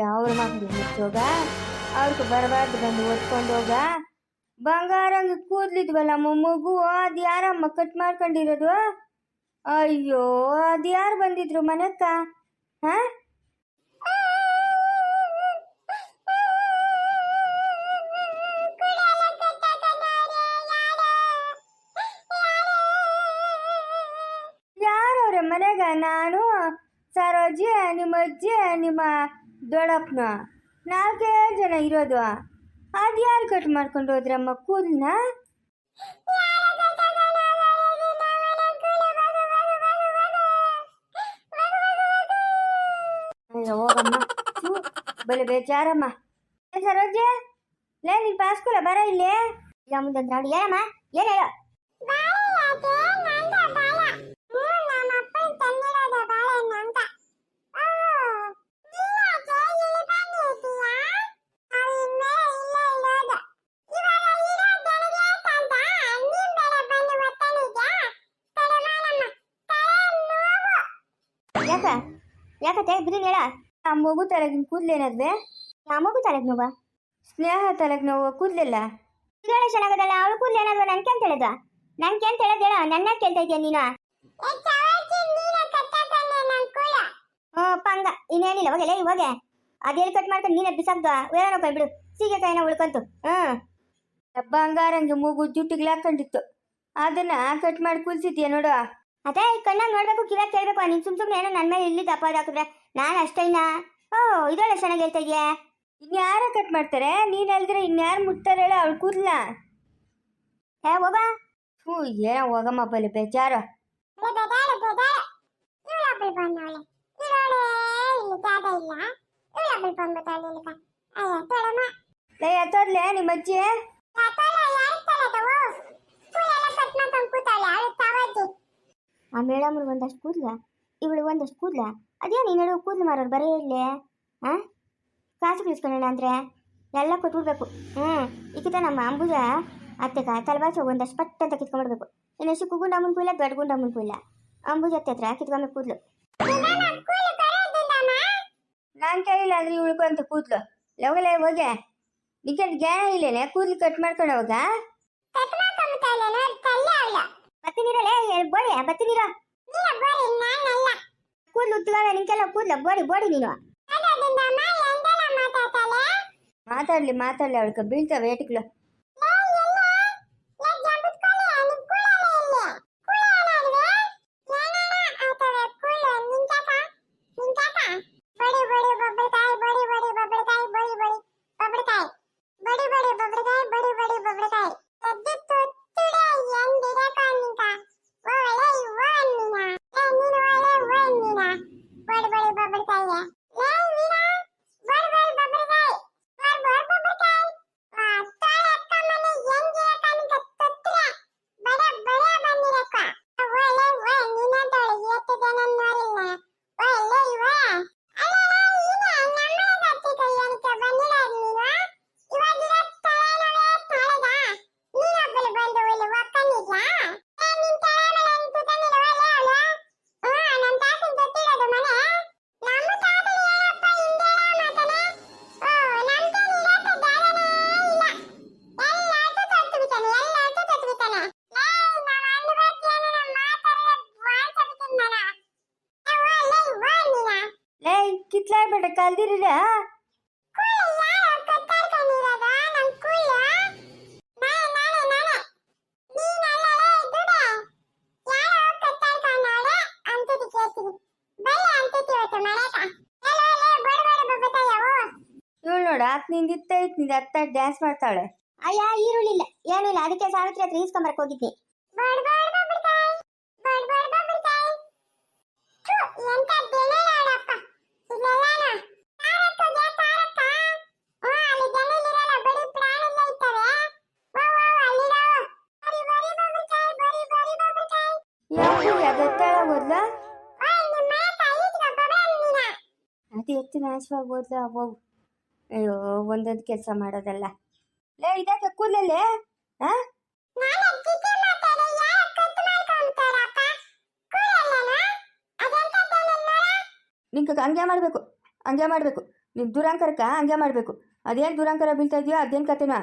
ಅವ್ರ ಮಕ್ಳು ಮುಚ್ಚೋಗ ಅವ್ರಿಗೆ ಬರಬಾರ್ದು ಬಂದು ಓದ್ಕೊಂಡು ಹೋಗ? ಬಂಗಾರಂಗ ಕೂದ್ಲಿದ್ವಲ್ಲ ಮಗು, ಅದು ಯಾರಮ್ಮ ಕಟ್ ಮಾಡ್ಕೊಂಡಿರೋದು? ಅಯ್ಯೋ, ಅದು ಯಾರು ಬಂದಿದ್ರು ಮನೆಕ್ಕ? ಹಾ? ಮನೆಗ? ನಾನು, ಸರೋಜಿ ನಿಮ್ಮ ಅಜ್ಜಿ ನಿಮ್ಮ ದೊಡ್ಡಪ್ಪನ ನಾಲ್ಕೇ ಜನ ಇರೋದು. ಅದು ಯಾರು ಕಟ್ ಮಾಡ್ಕೊಂಡು ಹೋದ್ರಮ್ಮ ಕೂದಲನ್ನ ಹೋಗಮ್ಮ. ಬಲೆ ಬೇಜಾರಮ್ಮ. ಸರೋಜೆ, ಲೇ, ನೀನ್ ಪಾಸ್ಕೂಲ ಬರ ಇಲ್ಲೇ? ಇಲ್ಲ ಮುಂದಂತ ನೋಡಿ ಏನಮ್ಮ ಏನ್ ಬಿರಿನ್ ಹೇಳ. ಆ ಮಗು ತಲೆಗಿನ ಕೂದ್ಲೇನದ್ವೆ? ಆ ಮಗು ತಲೆಗ್ ನೋವ? ಸ್ನೇಹ ತಲೆಗ್ ನೋವು, ಕೂದ್ಲಿಲ್ಲ? ಇದ್ರೊಳಗೆ ಚೆನ್ನಾಗದಲ್ಲ, ಅವಳು ಕೂದ್ಲು ಏನಾದ್ರು ನನ್ಗೆ ಅಂತ ಹೇಳಿದ ನನ್ಗೆ ಅಂತ ಹೇಳೋದು ಹೇಳ ನನ್ನ ಕೇಳ್ತಾ ಇದೆಯಾ ನೀನು? ಪಂಗ. ಇನ್ನೇನಿಲ್ಲ ಹೋಗಲೇ ಇವಾಗ ಅದೇನು ಕಟ್ ಮಾಡ್ಕೊಂಡು ನೀನ ಬಿಸಾಕ್ದ ಬಿಡು. ಸೀಗೆ ಸೀಗೆಕಾಯಿನ ಉಳ್ಕೊಂತು. ಹ್ಮ್. ಬಂಗಾರಂಗೆ ಮೂಗು ಜುಟ್ಟಿಗೆ ಹಾಕೊಂಡಿತ್ತು ಅದನ್ನ ಕಟ್ ಮಾಡಿ ಕುಲ್ಸಿದ್ಯಾ ನೋಡು. ಅದೇ ಈ ಕಣ್ಣಾಗ ನೋಡ್ಬೇಕು ಕಿವಾಗ ಕೇಳ್ಬೇಕು? ನೀನು ಸುಮ್ ಸುಮ್ಮನೆ ಏನೋ ನನ್ನ ಮೇಲೆ ಇಲ್ಲಿ ದಪ್ಪ ಹಾಕಿದ್ರೆ ನಾನು ಅಷ್ಟೇನಾ ಓ ಇದೊಳ್ಳೆ ಚೆನ್ನಾಗಿ ಹೇಳ್ತಾ ಇದೆಯಾ ಇನ್ಯಾರ ಕಟ್ ಮಾಡ್ತಾರೆ? ನೀನು ಹೇಳಿದ್ರೆ ಇನ್ಯಾರು ಮುಟ್ತಾರೆ ಹೇಳ ಅವಳು ಕೂದ್ಲ? ಹೇ ಹೋಗ. ಹ್ಞೂ ಏನೋ ಹೋಗಮ್ಮ ಬಲಿ ಬೇಜಾರು. ಲೇ ತೋರ್ಲೆ ನಿಮ್ಮ ಅಜ್ಜಿ ಆ ಮೇಡಮ್ರು ಒಂದಷ್ಟು ಕೂದ್ಲ? ಇವಳು ಒಂದಷ್ಟು ಕೂದ್ಲ? ಅದೇನು ನಡುವೆ ಕೂದ್ಲು ಮಾರೋರು ಬರೀ ಇಲ್ಲೇ? ಹಾಂ ಕಾಸು ಕಳಿಸ್ಕೊಳ್ಳೋಣ ಅಂದರೆ? ಎಲ್ಲ ಕೊಟ್ಬಿಡ್ಬೇಕು. ಹ್ಞೂ ಈಕಿತ ನಮ್ಮ ಅಂಬುಜ ಅತ್ತೆಗ ತಲೆಬಾಚು ಒಂದಷ್ಟು ಪಟ್ ಅಂತ ಕಿತ್ಕೊಂಡ್ಬಿಡ್ಬೇಕು. ಇನ್ನು ಚಿಕ್ಕ ಗುಂಡಮ್ಮನ ಕೂಲ ದೊಡ್ಡ ಗುಂಡಮ್ಮನ ಕೂಲ ಅಂಬುಜ ಅತ್ತೆ ಹತ್ರ ಕಿತ್ಕೊಂಬೇಕು ಕೂದ್ಲು. ನಾನು ಕೇಳಿಲ್ಲ ಅಂದ್ರೆ ಅಂತ ಕೂದ್ಲು. ಲವಗಲೇ ಹೋಗೆ. ನಿಜ ಜ್ಞಾನ ಇಲ್ಲೇನೆ? ಕೂದ್ಲು ಕಟ್ ಮಾಡ್ಕೊಂಡು ಹೋಗ ಬತ್ತೀನಿರಲೇ ಬೋಡಿ ಬತ್ತೀನಿರ ಕೂದ್ಲು ಉತ್ತುವಾಗ ನಿಂಕೆಲ್ಲ ಕೂದ್ಲ ಬೋಡಿ ಬೋಡಿ ನೀನು ಮಾತಾಡ್ಲಿ ಮಾತಾಡ್ಲಿ ಅವಳಿಗೆ ಬೀಳ್ತಾವೆ ಏಟಿಕ್ಲು ಕಲ್ದಿರಿರ ಇವಳು ನೋಡು, ಆತ್ ನಿಂದಿತ್ತ ಇತ್ನಿಂದ ಅತ್ತ ಡ್ಯಾನ್ಸ್ ಮಾಡ್ತಾಳೆ ಅಯ್ಯ ಈರುಳ್ಳಿಲ್ಲ ಏನಿಲ್ಲ, ಅದಕ್ಕೆ ಸಾವಿತ್ರಿ ಹತ್ರ ಈಸ್ಕೊಂಬರಕ್ ಹೋಗಿದ್ನಿ. ಅದು ಎಷ್ಟು ನಾಶವಾಗಿ ಹೋಗು ಅಯ್ಯೋ ಒಂದೊಂದು ಕೆಲಸ ಮಾಡೋದಲ್ಲ. ಲೇ ಇದಕ್ಕೆ ಕೂದಲಲ್ಲೇ ಹಾ ನಿಂಗೆ ಹಂಗೆ ಮಾಡಬೇಕು ಹಂಗೆ ಮಾಡಬೇಕು. ನಿನ್ ದುರಾಂಕರಕ್ಕ ಹಂಗೆ ಮಾಡಬೇಕು. ಅದೇನು ದುರಾಂಕರ ಬೀಳ್ತಾ ಇದೆಯೋ ಅದೇನು ಕತೆನೋ?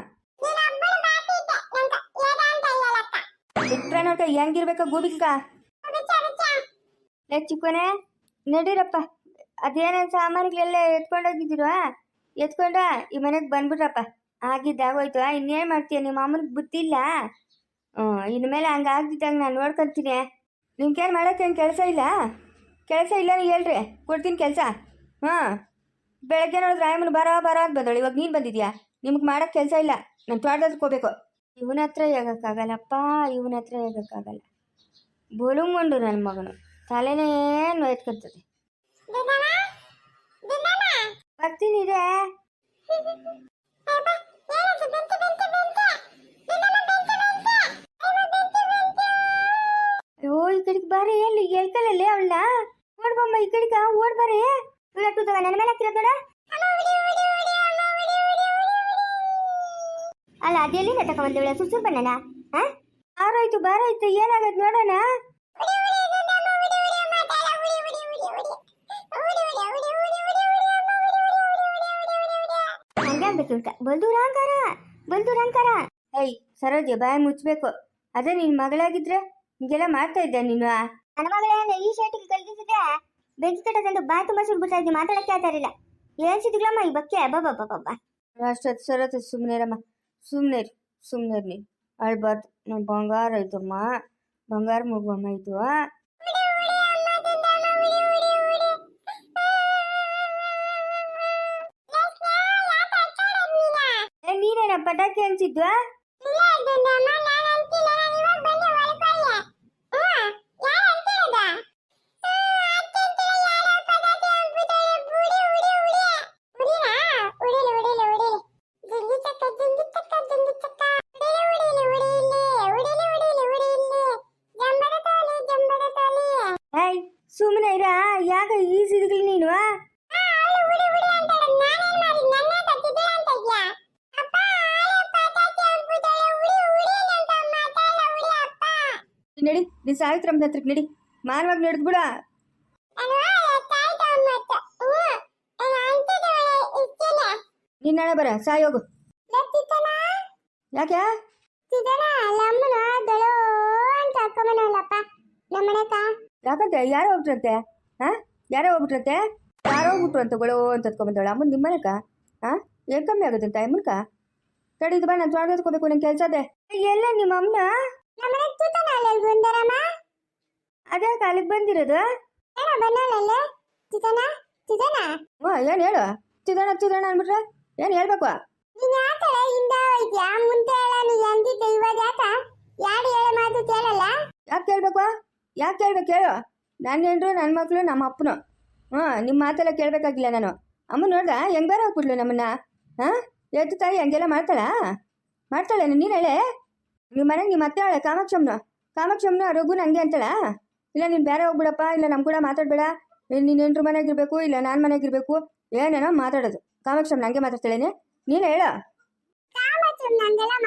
ಬಿಟ್ರೆ ನೋಡ್ಕ ಹೆಂಗಿರ್ಬೇಕ ಗೂಬಿಕ ಲೇ ನಡೀರಪ್ಪ. ಅದೇನೇನು ಸಾಮಾನುಗಳೆಲ್ಲ ಎತ್ಕೊಂಡೋಗಿದ್ದೀರಾ ಎತ್ಕೊಂಡ ಈ ಮನೆಗೆ ಬಂದ್ಬಿಟ್ರಪ್ಪ. ಆಗಿದ್ದಾಗೋಯ್ತು ಇನ್ನೇನು ಮಾಡ್ತೀಯ? ನಿಮ್ಮ ಅಮ್ಮನಿಗೆ ಬುದ್ಧಿಲ್ಲ ಇನ್ಮೇಲೆ ಹಂಗೆ ಆಗ್ತಿದ್ದಾಗ ನಾನು ನೋಡ್ಕೊಂತೀನಿ ನಿಮ್ಗೇನು ಮಾಡೋಕ್ಕೇನು ಕೆಲಸ ಇಲ್ಲ? ಕೆಲಸ ಇಲ್ಲ ಹೇಳ್ರಿ, ಕೊಡ್ತೀನಿ ಕೆಲಸ. ಹಾಂ ಬೆಳಗ್ಗೆ ನೋಡಿದ್ರೆ ಆಯಮ್ಮನ ಬರೋ ಬರೋ ಅಂತ ಬಂದಳು. ಇವಾಗ ನೀನು ಬಂದಿದ್ಯಾ? ನಿಮ್ಗೆ ಮಾಡೋಕ್ಕೆ ಕೆಲಸ ಇಲ್ಲ. ನಾನು ತೋಟದಲ್ಲಿ ಹೋಗ್ಬೇಕು. ಇವನ ಹತ್ರ ಹೇಗೋಕ್ಕಾಗಲ್ಲಪ್ಪ, ಇವನ ಹತ್ರ ಹೇಗೋಕ್ಕಾಗಲ್ಲ. ಬೊಲುಂಗೊಂಡು ನನ್ನ ಮಗನು. ತಲೆನೇ ನೋಯ್ತ್ಕೊತದೆ ಬರ್ತೀನಿ ರೇ ಓ ಈ ಕಡೆಗೆ ಬಾರಿ ಎಲ್ಲಿ ಹೇಳ್ಕಲ್ಲೇ ಅವಳ ಓಡ್ಬಮ್ಮ ಈ ಕಡೆಗೆ ಓಡ್ ಬಾರಿ ಇವತ್ತು ನನ್ನ ಮೇಲೆ ಹಾಕಿರೋದು ನೋಡ ಅಲ್ಲ ಅದೆಲ್ಲಿಂದ ತಗೊಂಬಂದವಳ ಸುಸು ಬಣ್ಣನ ಆರೋಯ್ತು ಬಾರೋಯ್ತು ಏನಾಗದ್ ನೋಡೋಣ ಆಗ್ಬೇಕು ಇವ್ಕ ಬಲ್ದೂರಾಂಕಾರ ಬಲ್ದೂರಾಂಕಾರ ಏಯ್ ಸರೋಜ ಬಾಯ್ ಮುಚ್ಚಬೇಕು ಅದೇ ನಿನ್ ಮಗಳಾಗಿದ್ರೆ ಹಿಂಗೆಲ್ಲ ಮಾಡ್ತಾ ಇದ್ದೆ ನೀನು? ನನ್ನ ಮಗಳೇ ಈ ಶರ್ಟಿಗೆ ಕಲ್ಗಿಸಿದ್ರೆ ಬೆಂಕಿ ಕಟ್ಟದಂದು ಬಾಯಿ ತುಂಬ ಸುಡ್ಬಿಡ್ತಾ ಇದ್ದಿ ಮಾತಾಡಕ್ಕೆ ಆತಾರಿಲ್ಲ ಏನ್ ಸಿದ್ಗಳಮ್ಮ ಈ ಬಕ್ಕೆ ಬಾಬಾ ಬಾಬಾ ಅಷ್ಟೊತ್ತು ಸರತ್ತು ಸುಮ್ಮನೆ ರಮ್ಮ ಸುಮ್ಮನೆ ಸುಮ್ಮನೆ ನೀನು. ಅಳ್ಬಾರ್ದು. ನಮ್ಮ ಬಂಗಾರ ಇದಮ್ಮ ಬಂಗಾರ ಮಗುವಮ್ಮ ಇದು ಪಟಾಕಿ ಅನ್ಸಿದ್ವಾ ನಡಿ ನೀ ಸಾವಿತ್ರಮ್ಮನ ಹತ್ರಕ್ಕೆ ನಡಿ. ಮಾನವಾಗಿ ನಡೆದ್ಬಿಡ ನಿನ್ನ ಬರ ಸಾಯೋಗು ಯಾಕೆ ಯಾಕಂತೆ? ಯಾರೋ ಹೋಗ್ಬಿಟ್ರಂತೆ? ಹಾ ಯಾರೋ ಹೋಗ್ಬಿಟ್ರಂತೆ? ಯಾರೋ ಹೋಗ್ಬಿಟ್ರು ಅಂತ ಗೊಳೋ ಅಂತ ಹತ್ಕೊಂಬಂದವಳ ಅಮ್ಮನ ನಿಮ್ಮನಕ ಮನೆಕ ಹಾ ಏನ್ ಕಮ್ಮಿ ಆಗುತ್ತಂತ ಅಮ್ಮನ್ಕ ತಡೀದು ಬಾ, ನಾನು ತೋಟ ಹತ್ಕೋಬೇಕು ನಂಗೆ ಕೆಲಸ ಅದೇ ಎಲ್ಲ ನಿಮ್ಮ ಅಮ್ಮನ ಅದೇ ಕಾಲಿಗೆ ಬಂದಿರೋದು. ಹ್ಞೂ ಏನು ಹೇಳು? ಚಿದಣ ಚಿದಣ ಅಂದ್ಬಿಟ್ರೆ ಏನು ಹೇಳ್ಬೇಕು? ಯಾಕೆ ಕೇಳ್ಬೇಕು? ಯಾಕೆ ಕೇಳ್ಬೇಕು ಹೇಳು? ನನ್ನ ಹೆಂಡ್ರು ನನ್ನ ಮಕ್ಕಳು ನಮ್ಮ ಅಪ್ಪನು. ಹ್ಞೂ ನಿಮ್ಮ ಮಾತೆಲ್ಲ ಕೇಳಬೇಕಾಗಿಲ್ಲ ನಾನು. ಅಮ್ಮ ನೋಡ್ದ ಹೆಂಗ್ ಬೇರೆ ಹೋಗ್ಬಿಟ್ಲು ನಮ್ಮನ್ನ? ಹಾಂ? ಎದ್ದು ತಾಯಿ ಹಂಗೆಲ್ಲ ಮಾಡ್ತಾಳಾ? ಮಾಡ್ತಾಳೆ ನೀನು ಹೇಳೆ? ನಿಮ್ಮ ಮನೆಗೆ ನಿಮ್ಮ ಅತ್ತೆ ಹೇಳೆ ಕಾಮಾಕ್ಷಮ್ಮನ. ಕಾಮಾಕ್ಷಮ್ಮನ ರಘುನ ಹಂಗೆ ಅಂತಳ? ಇಲ್ಲ ನೀನು ಬೇರೆ ಹೋಗ್ಬಿಡಪ್ಪ ಇಲ್ಲ ನಮ್ಮ ಕೂಡ ಮಾತಾಡಬೇಡ. ನೀನು ಎಂಟ್ರ ಮನೆಯಾಗಿರಬೇಕು ಇಲ್ಲ ನಾನು ಮನೆಯಾಗಿರ್ಬೇಕು ಏನೇನೋ ಮಾತಾಡೋದು. ಕಾಮಾಕ್ಷಮ್ಮ ಹಂಗೆ ಮಾತಾಡ್ತಾಳೇನೆ. ನೀನು ಹೇಳ. ನಂಗೆಲ್ಲ